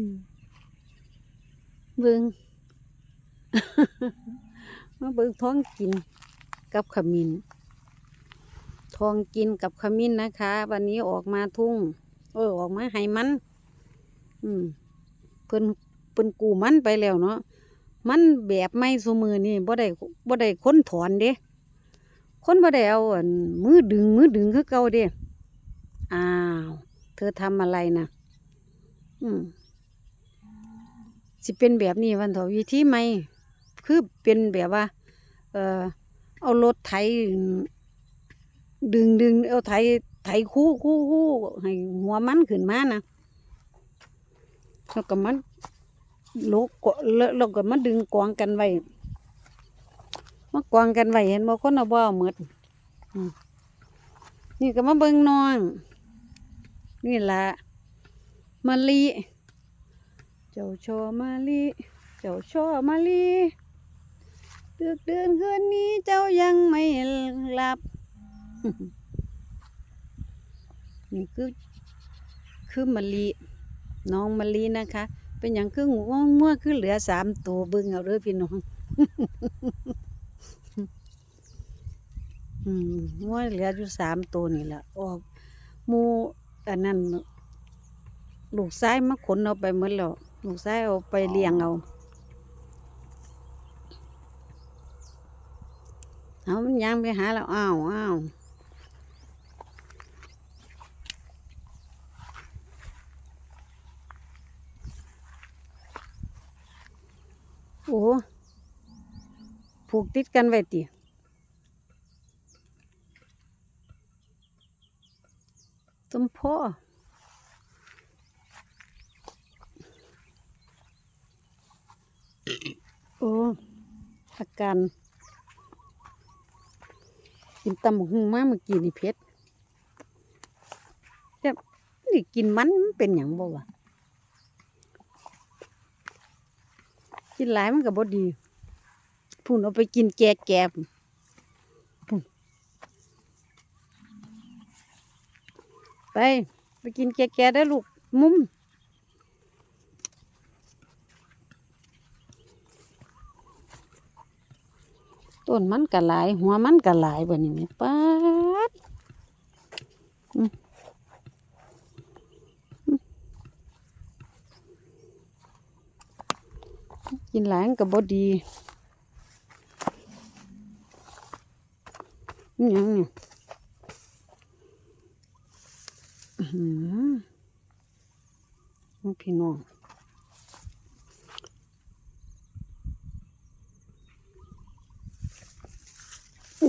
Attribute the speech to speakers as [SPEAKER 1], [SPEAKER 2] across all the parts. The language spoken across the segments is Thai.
[SPEAKER 1] อืมเบิงมาเบิงท้องกินกับขมิ้นทองกินกับขมิ้นนะคะ วันนี้ออกมาทุ่ง เออออกมาให้มัน อืมเพิ่นเพิ่นกูมันไปแล้วเนาะมันแบบไม่สมือนี่บ่ได้บ่ได้ค้นถอนเด้ค้นบ่ได้เอาอันมือดึงมือดึงคือเก่าเด้อ้าว เธอทำอะไรนะอืม สิเป็นแบบนี้วันเถอะวิธีใหม่คือเป็นแบบว่า เออเอารถไถดึงดึงเอาไถไถคู่คู่คู่ให้หัวมันขึ้นมานะแล้วก็มันโลกกแล้วแล้วก็มาดึงกองกันไว้มากองกันไว้เห็นบ่คนเอาบ่เอาหมดอืมนี่ก็มาเบิ่งน้อง นี่ละมะลิ จ้าชอมาลีเจ้าชอมาลีดึกเดือนคืนนี้เจ้ายังไม่หลับ นี่คือคือมะลิน้องมะลินะคะ เป็นอย่างคืองูเมื่อคือเหลือสามตัวเบึงเอาเด้อพี่น้องงัวเหลืออยู่สามตัวนี่แหละออกมูอันนั้นลูกซ้ายมาขนเอาไปเหมดแล้ว ลูกซ้ายเอาไปเลี้ยงเอาเอามันยังไปหาแล้วอ้าวอ้าวโอ้ผูกติดกันไว้ติต้มพ่อ โอ้อาการกินตำบักหุ่งมากเมื่อกี้นี่เพชรแต่นี่กินมันมันเป็นอย่างบ่วะกินหลายมันก็บ่ดีพุ่นเอาไปกินแก่แก่พุ่นไป ไปกินแก่แก่ได้ลูกมุม ต้นมันก็หลาย หัวมันก็หลายบ่นี่แม่ป๊าดกินหลายก็บ่ดีอิหยังเนี่ยอื้อหือน้องพี่น้อง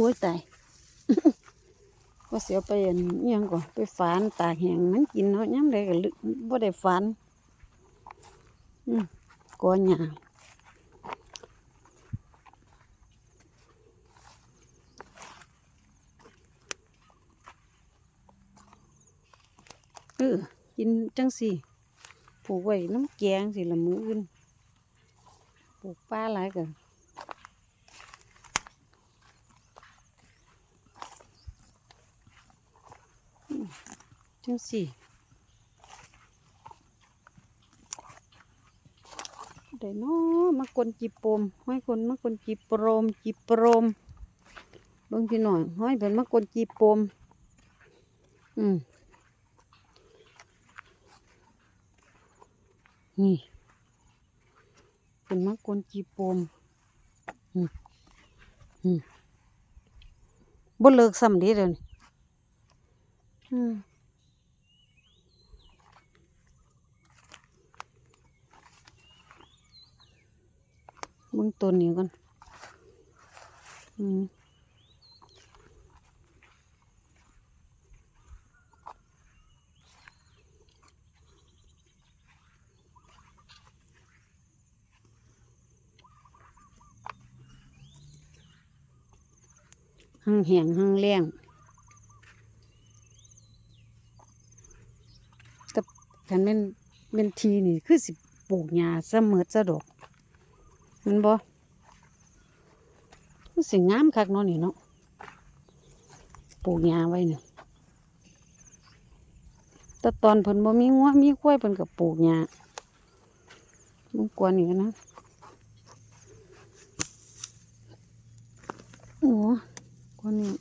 [SPEAKER 1] อ้ยตายว่าเสียไปอันยังก่อนไปฝานตากแห้งมันกินเนาะย้ำใดก็ลึกบ่ได้ฝานอืมกอหญ้าเออกินจังสิผูกไว้น้ำแกงสิละมืออื่นปลูกปลาหลายกัน จังสิได้เนาะมากลจีโปมห้อยคนมากลจีโปรมจีโปรมเบิ่งพี่หน่อยห้อยเป็นมากลจีโปมอืมนี่เป็นมากลจีโปมอืมอืมบ่เลิกซ้ำดีเดี๋ยวนี้อืม มึงตัวนี้ก่อนอืมหังแหงหังแรงแต่คันเป็นเป็นทีนี่คือสิปลูกหญ้าเสมอซะดอก มันบ่คือสิงามคักเนาะนี่เนาะปลูกหญ้าไว้เนี่ยแต่ตอนเพิ่นบ่มีงัวมีควายเพิ่นก็ปลูกหญ้ามุกกวนอีกนะโอ้กวนนี่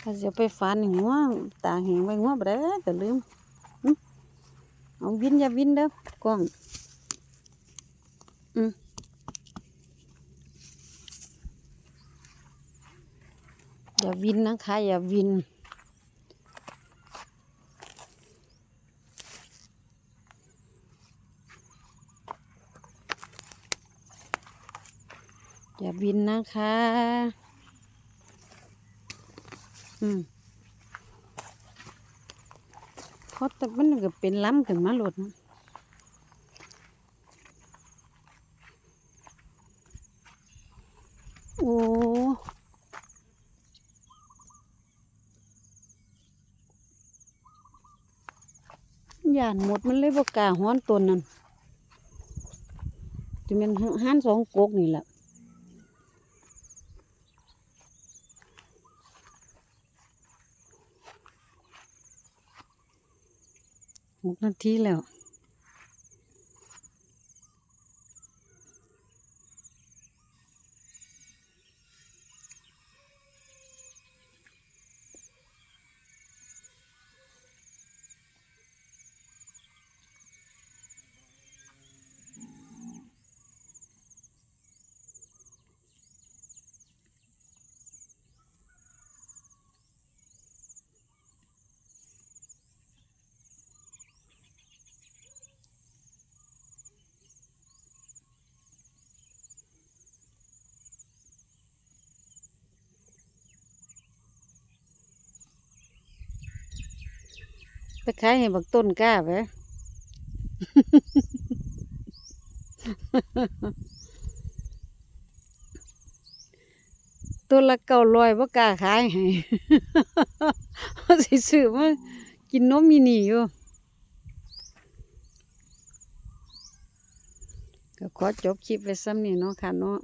[SPEAKER 1] ถ้าจะไปฟันหัวตาแหงไว้หัวบ่ได้ก็ลืม เอาวินอย่าวินเด้อกล้อง อืมอย่าวินนะคะ อย่าวินอย่าบินนะคะ อืม เพราแต่มันก็เป็นล้ำขึ้นมาหลดนะโอ้ย่านหมดมันเลยบ่กาฮ้อนตัวนั้นจะเป็นห้านสองโกกนี่แหละ หกนาทีแล้ว ไปขายให้บักต้นกล้าไปตัวละเก้าร้อยบ่กล้าขายให้สิซื้อมากินนมมีนี่อยู่ก็ขอจบคลิปไว้ซ้ำนี่เนาะค่ะเนาะ